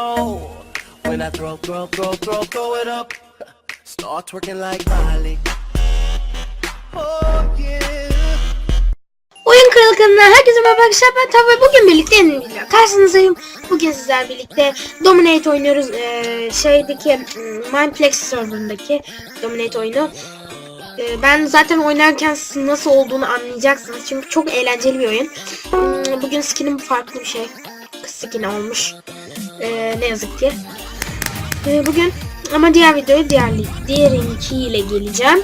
When I throw, throw, throw, throw, throw it up, start twerking like Miley. Oh yeah. Oyun Kralı herkese merhaba arkadaşlar. Ben Tabi bugün birlikte yeni bir video karşınızdayım. Bugün sizler birlikte Dominate oynuyoruz. Ee, şeydeki hmm, Mindplex serverındaki Dominate oyunu. Ee, Ben zaten oynarken nasıl olduğunu anlayacaksınız. Çünkü çok eğlenceli bir oyun. Hmm, Bugün skinim farklı bir şey. Kız skin olmuş Ee, ne yazık ki Ee, Bugün ama diğer videoyu diğer, diğerinkiyle geleceğim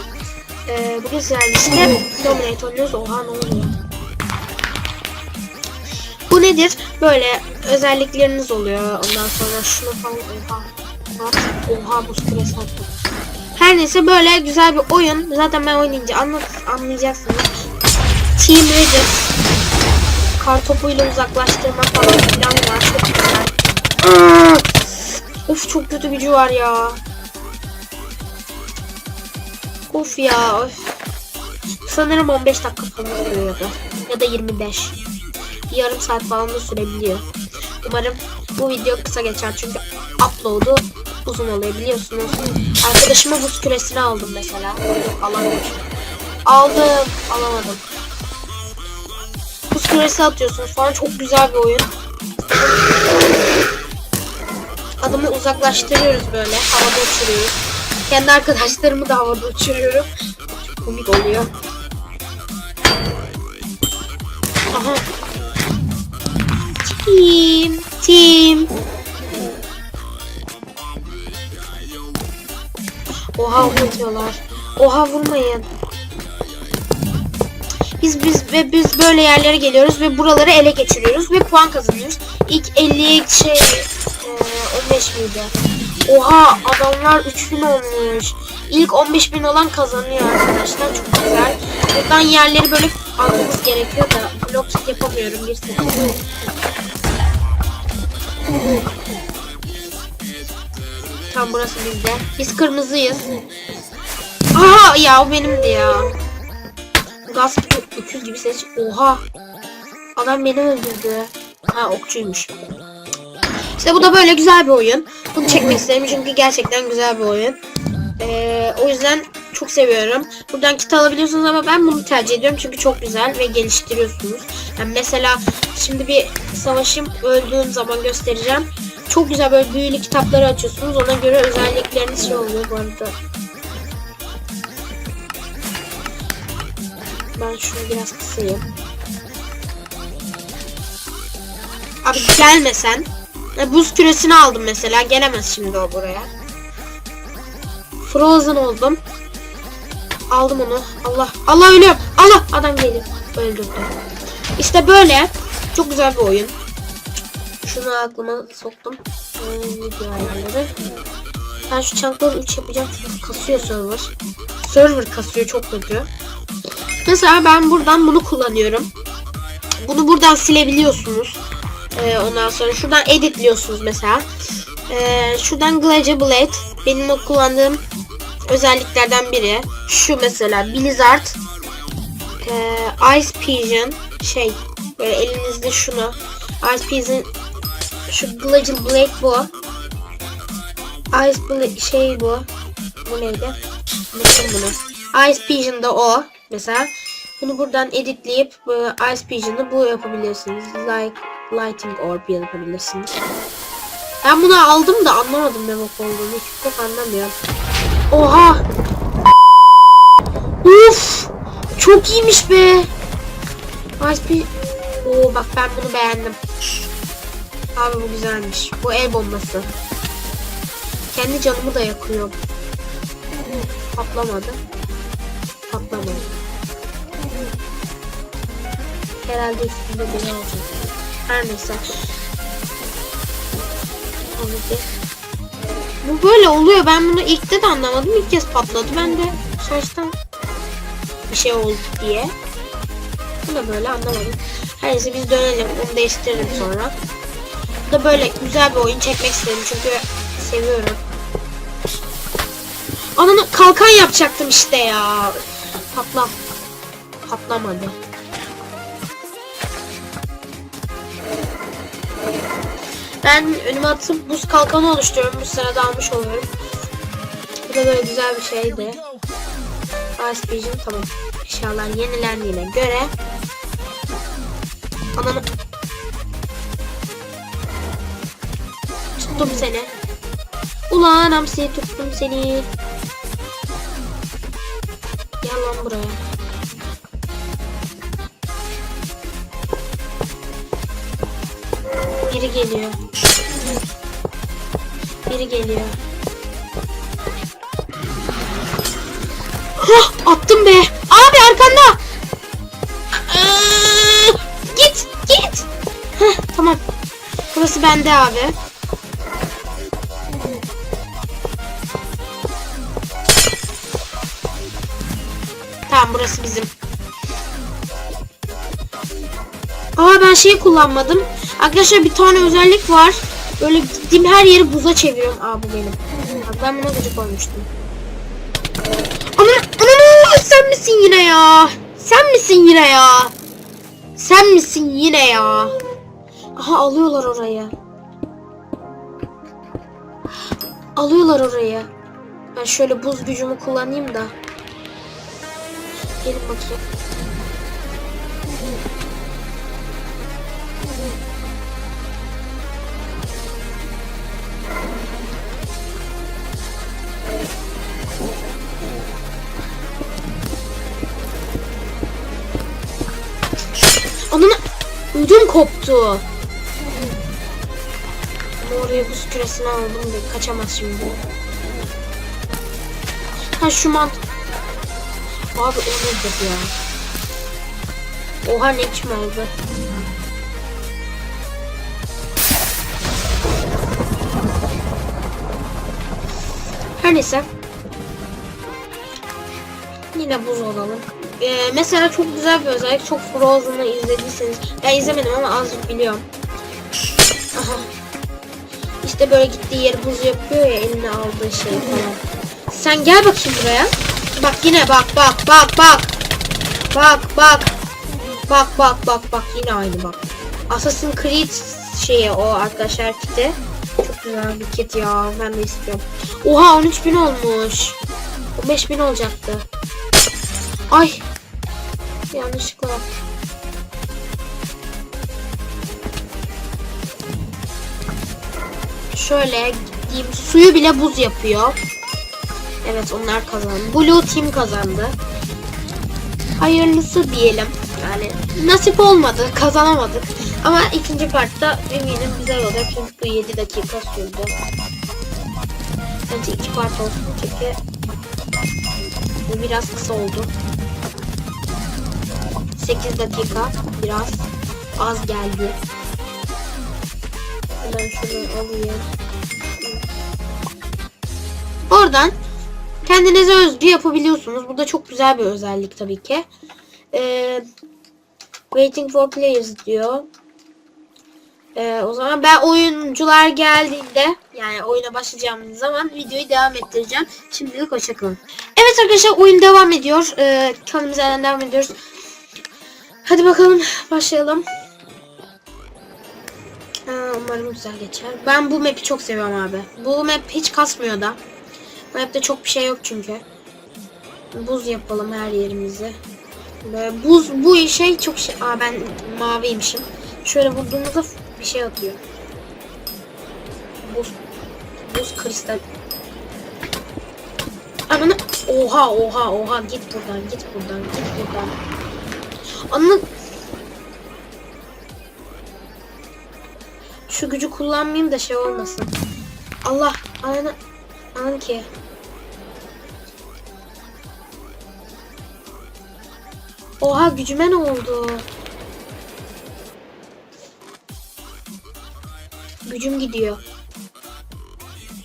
ee, Bugün sizlerle işte oha ne oluyor bu nedir? Böyle özellikleriniz oluyor. Ondan sonra şunu falan oha. Oha, oha buz küresi attım. Her neyse böyle güzel bir oyun. Zaten ben oynayınca anlat, anlayacaksınız. Team Raiders. Kar topuyla uzaklaştırma falan filan var. Çok güzel. Of çok kötü gücü var ya. Of ya. Of. Sanırım 15 dakika falan sürüyordu. Ya da 25 yarım saat falan da sürebiliyor. Umarım bu video kısa geçer çünkü upload'u uzun oluyor biliyorsunuz. Arkadaşıma buz küresini aldım mesela. Alamadım. Aldım. Alamadım. Buz küresi atıyorsunuz falan çok güzel bir oyun. Adamı uzaklaştırıyoruz böyle. Havada uçuruyoruz. Kendi arkadaşlarımı da havada uçuruyorum. Komik oluyor. Aha Team, team. Oha vuruyorlar. Oha vurmayın. Biz biz ve biz böyle yerlere geliyoruz ve buraları ele geçiriyoruz ve puan kazanıyoruz. İlk 50 şey 15 miydi? Oha adamlar 3000 olmuş. İlk 15.000 olan kazanıyor arkadaşlar. Çok güzel. Buradan yerleri böyle almamız gerekiyor da blok yapamıyorum bir sefer. Tam burası bizde. Biz kırmızıyız. Aha ya o benimdi ya. Gaz öküz gibi ses. Oha. Adam beni öldürdü. Ha okçuymuş. İşte bu da böyle güzel bir oyun. Bunu çekmek istedim çünkü gerçekten güzel bir oyun. Ee, o yüzden çok seviyorum. Buradan kit alabiliyorsunuz ama ben bunu tercih ediyorum çünkü çok güzel ve geliştiriyorsunuz. Yani mesela şimdi bir savaşım öldüğüm zaman göstereceğim. Çok güzel böyle büyülü kitapları açıyorsunuz. Ona göre özellikleriniz şey oluyor bu arada. Ben şunu biraz kısayım. Abi gelmesen. E, Buz küresini aldım mesela. Gelemez şimdi o buraya. Frozen oldum. Aldım onu. Allah. Allah ölüyorum. Allah. Adam geliyor. Öldürdü. İşte böyle. Çok güzel bir oyun. Şunu aklıma soktum. Ben şu çankları 3 yapacağım kasıyor server. Server kasıyor çok kötü. Mesela ben buradan bunu kullanıyorum. Bunu buradan silebiliyorsunuz. Ee, ondan sonra şuradan editliyorsunuz mesela. Ee, şuradan Glacier Blade. Benim o kullandığım özelliklerden biri. Şu mesela Blizzard. Ee, Ice Pigeon. Şey böyle elinizde şunu. Ice Pigeon şu Glacier Blade bu. Ice Blade şey bu. Bu neydi? Unuttum bunu. Ice Pigeon da o. Mesela bunu buradan editleyip Ice Pigeon'ı bu yapabilirsiniz. Like Lighting Orb yapabilirsiniz. Ben bunu aldım da anlamadım ne bok olduğunu. Hiç bok anlamıyorum. Oha! Uf! Çok iyiymiş be. Ice. Oo bak ben bunu beğendim. Abi bu güzelmiş. Bu el bombası. Kendi canımı da yakıyor. Patlamadı. Patlamadı. Herhalde üstünde biri olacak. Her neyse. Bu böyle oluyor. Ben bunu ilk de, anlamadım. İlk kez patladı. Ben de şaştım. Bir şey oldu diye. Bu da böyle anlamadım. Her neyse biz dönelim. Onu değiştiririm sonra. Bu da böyle güzel bir oyun çekmek istedim çünkü seviyorum. Ananı kalkan yapacaktım işte ya. Patla. Patlamadı. Ben önüme atıp buz kalkanı oluşturuyorum. Bu sırada almış oluyorum. Bu da böyle güzel bir şeydi. Ice Vision tamam. Eşyalar yenilendiğine göre Ananı Tuttum seni. Ulan hamsi tuttum seni. Geliyor. Biri geliyor. Hah attım be. Abi arkanda. Aa, git git. Heh, tamam. Burası bende abi. Tamam burası bizim. Aa ben şeyi kullanmadım. Arkadaşlar bir tane özellik var. Böyle gittiğim her yeri buza çeviriyorum. Aa bu benim. Ben buna gıcık olmuştum. Ana, ana sen misin yine ya? Sen misin yine ya? Sen misin yine ya? Aha alıyorlar orayı. Alıyorlar orayı. Ben şöyle buz gücümü kullanayım da. Gelin bakayım. Ananı ödüm koptu. Oraya buz küresini aldım da kaçamaz şimdi. Ha şu mant... Abi o nedir ya? Oha ne biçim oldu? Her neyse. Yine buz olalım. Ee, mesela çok güzel bir özellik. Çok Frozen'ı izlediyseniz. Ben izlemedim ama azıcık biliyorum. Aha. İşte böyle gittiği yeri buz yapıyor ya eline aldığı şey falan. Sen gel bakayım buraya. Bak yine bak bak bak bak. Bak bak. Bak bak bak bak yine aynı bak. Assassin's Creed şeyi o arkadaşlar kiti. Çok güzel bir kit ya ben de istiyorum. Oha 13.000 olmuş. 15.000 olacaktı. Ay. Yanlışlıkla. Şöyle gideyim. Suyu bile buz yapıyor. Evet onlar kazandı. Blue Team kazandı. Hayırlısı diyelim. Yani nasip olmadı. Kazanamadık. Ama ikinci partta eminim güzel olacak. Çünkü bu 7 dakika sürdü. Bence iki part olsun çünkü bu biraz kısa oldu. 8 dakika biraz az geldi. Hemen şunu alayım. Oradan kendinize özgü yapabiliyorsunuz. Bu da çok güzel bir özellik tabii ki. Ee, waiting for players diyor. Ee, o zaman ben oyuncular geldiğinde yani oyuna başlayacağımız zaman videoyu devam ettireceğim. Şimdilik hoşçakalın. Evet arkadaşlar oyun devam ediyor. Ee, yerden devam ediyoruz. Hadi bakalım başlayalım. Ee, umarım güzel geçer. Ben bu map'i çok seviyorum abi. Bu map hiç kasmıyor da. Bu map'te çok bir şey yok çünkü. Buz yapalım her yerimizi. Böyle buz bu şey çok şey. Aa ben maviymişim. Şöyle vurduğumuzda bir şey atıyor. Buz buz kristal. Ananı oha oha oha git buradan git buradan git buradan. Ananı Şu gücü kullanmayayım da şey olmasın. Allah ananı anan ki. Oha gücüme ne oldu? Gücüm gidiyor.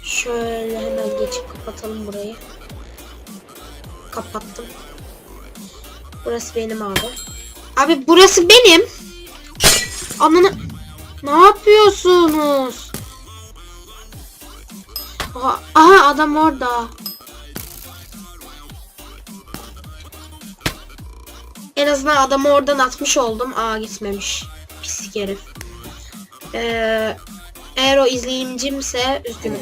Şöyle hemen geçip kapatalım burayı. Kapattım. Burası benim abi. Abi burası benim. Ananı... Ne yapıyorsunuz? Aha, aha adam orada. En azından adamı oradan atmış oldum. Aa gitmemiş. Pislik herif. Ee, Eğer o izleyicimse üzgünüm.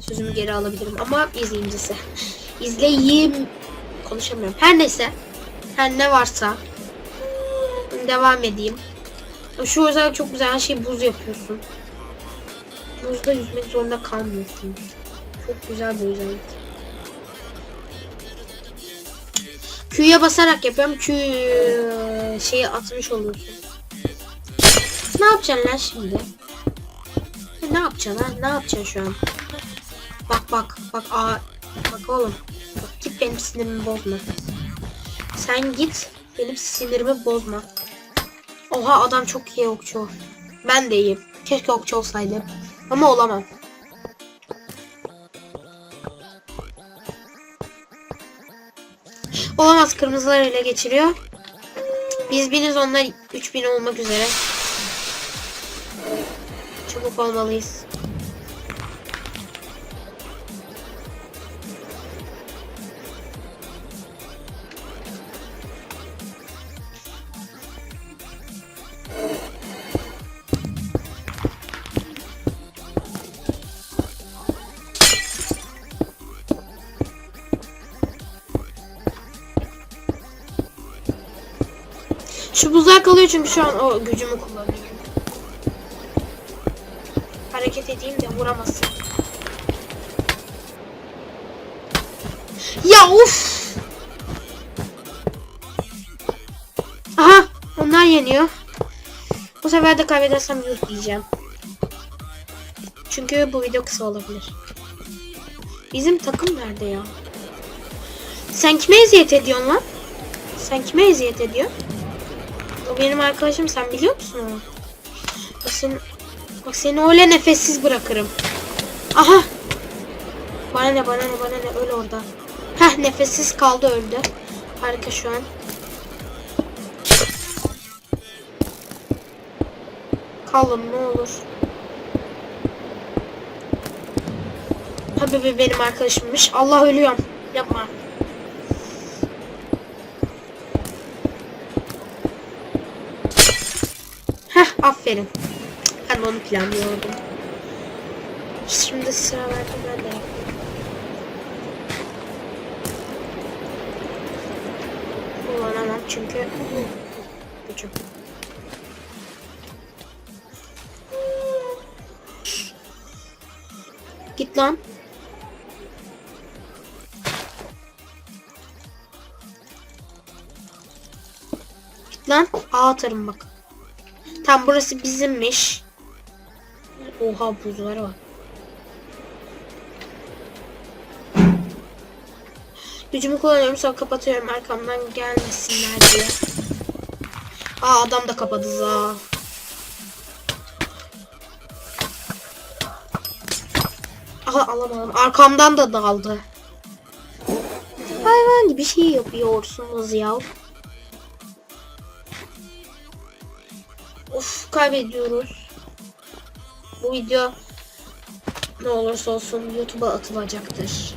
Sözümü geri alabilirim ama izleyicisi. İzleyeyim. Konuşamıyorum. Her neyse. Her ne varsa. Devam edeyim. Şu özellik çok güzel. Her şeyi buz yapıyorsun. Buzda yüzmek zorunda kalmıyorsun. Çok güzel bir özellik. Q'ya basarak yapıyorum. Q şeyi atmış oluyorsun. Ne yapacaksın lan şimdi? Ne yapacaksın lan? Ne yapacaksın şu an? Bak bak bak aa bak oğlum. Bak, git benim sinirimi bozma. Sen git benim sinirimi bozma. Oha adam çok iyi okçu. Ben de iyiyim. Keşke okçu olsaydım. Ama olamam. Olamaz kırmızılar ele geçiriyor. Biz biniz onlar 3000 olmak üzere. Çabuk olmalıyız. Buzlar kalıyor çünkü şu an o gücümü kullanıyorum. Hareket edeyim de vuramasın. Ya uf! Aha! Onlar yeniyor. Bu sefer de kaybedersem yuh diyeceğim. Çünkü bu video kısa olabilir. Bizim takım nerede ya? Sen kime eziyet ediyorsun lan? Sen kime eziyet ediyorsun? O benim arkadaşım sen biliyor musun onu? Bak seni, bak seni öyle nefessiz bırakırım. Aha. Bana ne bana ne bana ne öl orada. Heh nefessiz kaldı öldü. Harika şu an. Kalın ne olur. Tabii be benim arkadaşımmış. Allah ölüyorum. Yapma. Aferin. Ben onu planlıyordum. Şimdi sıra verdi ben de. Kullanamam çünkü gücüm. Git lan. Git lan. Ağ atarım bak. Tam burası bizimmiş. Oha buzlar var. Gücümü kullanıyorum sonra kapatıyorum arkamdan gelmesinler diye. Aa adam da kapadı za. Aha alamadım. Arkamdan da daldı. Hayvan gibi şey yapıyorsunuz ya. Of kaybediyoruz. Bu video ne olursa olsun YouTube'a atılacaktır.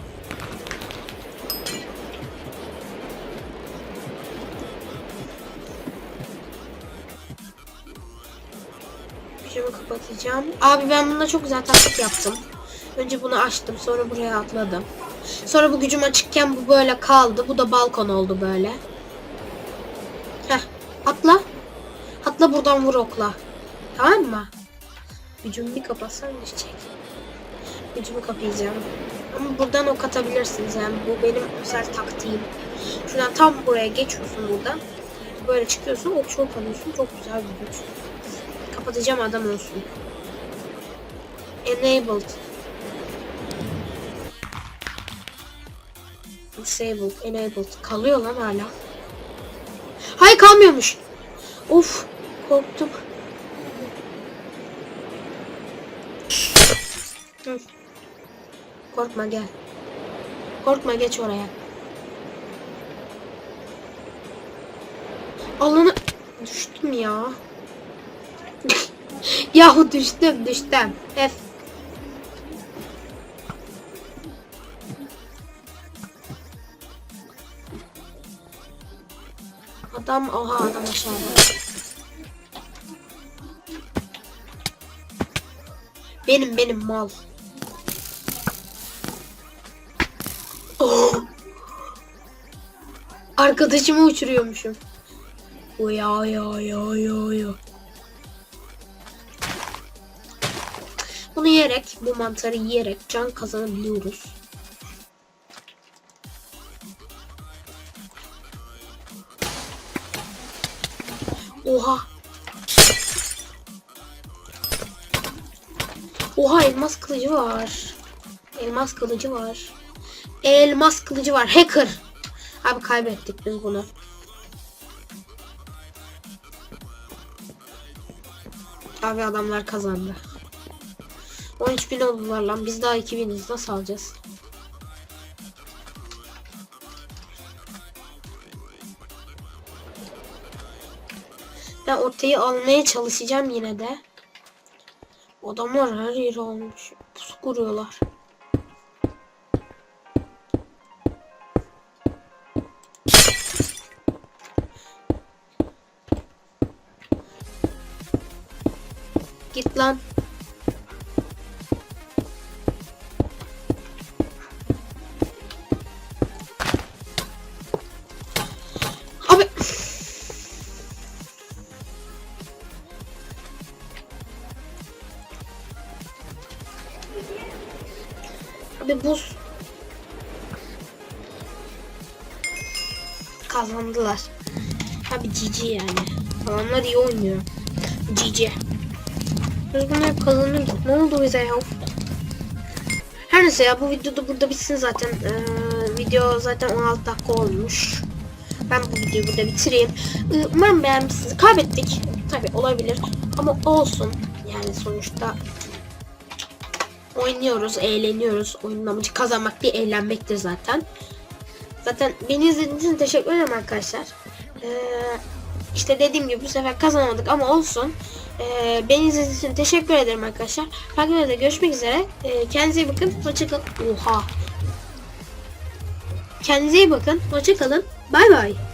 Şunu kapatacağım. Abi ben bunda çok güzel taktik yaptım. Önce bunu açtım sonra buraya atladım. Sonra bu gücüm açıkken bu böyle kaldı. Bu da balkon oldu böyle. Buradan vur okla. Tamam mı? Gücümü bir kapatsam düşecek. Gücümü kapayacağım. Ama buradan ok atabilirsiniz yani bu benim özel taktiğim. Şuradan tam buraya geçiyorsun buradan. Böyle çıkıyorsun okçu ok alıyorsun. Çok güzel bir güç. Kapatacağım adam olsun. Enabled. Disabled, enabled. Kalıyor lan hala. Hayır kalmıyormuş. Of korktum. Hı. Korkma gel. Korkma geç oraya. Alanı düştüm ya. Yahu düştüm düştüm. F. Adam oha adam aşağıda. Benim benim mal. Oh. Arkadaşımı uçuruyormuşum. Oya ya ya ya ya. Bunu yiyerek, bu mantarı yiyerek can kazanabiliyoruz. Oha. Oha elmas kılıcı var. Elmas kılıcı var. Elmas kılıcı var. Hacker. Abi kaybettik biz bunu. Abi adamlar kazandı. 13 bin oldular lan. Biz daha 2000'iz. Nasıl alacağız? Ben ortayı almaya çalışacağım yine de. Adamlar her yeri almış. Pusu kuruyorlar. Git lan. Abi buz. Kazandılar. Abi GG yani. Adamlar iyi oynuyor. GG. Biz bunu hep kazanırdık. Ne oldu bize ya? Her neyse ya bu video da burada bitsin zaten. Ee, video zaten 16 dakika olmuş. Ben bu videoyu burada bitireyim. Ee, umarım beğenmişsiniz. Kaybettik. Tabi olabilir. Ama olsun. Yani sonuçta oynuyoruz, eğleniyoruz. Oyunun amacı kazanmak değil, eğlenmektir zaten. Zaten beni izlediğiniz için teşekkür ederim arkadaşlar. Ee, işte dediğim gibi bu sefer kazanamadık ama olsun. Ee, beni izlediğiniz için teşekkür ederim arkadaşlar. Farklı videoda görüşmek üzere. Ee, kendinize iyi bakın. Hoşçakalın. Oha. Kendinize iyi bakın. Hoşçakalın. Bay bay.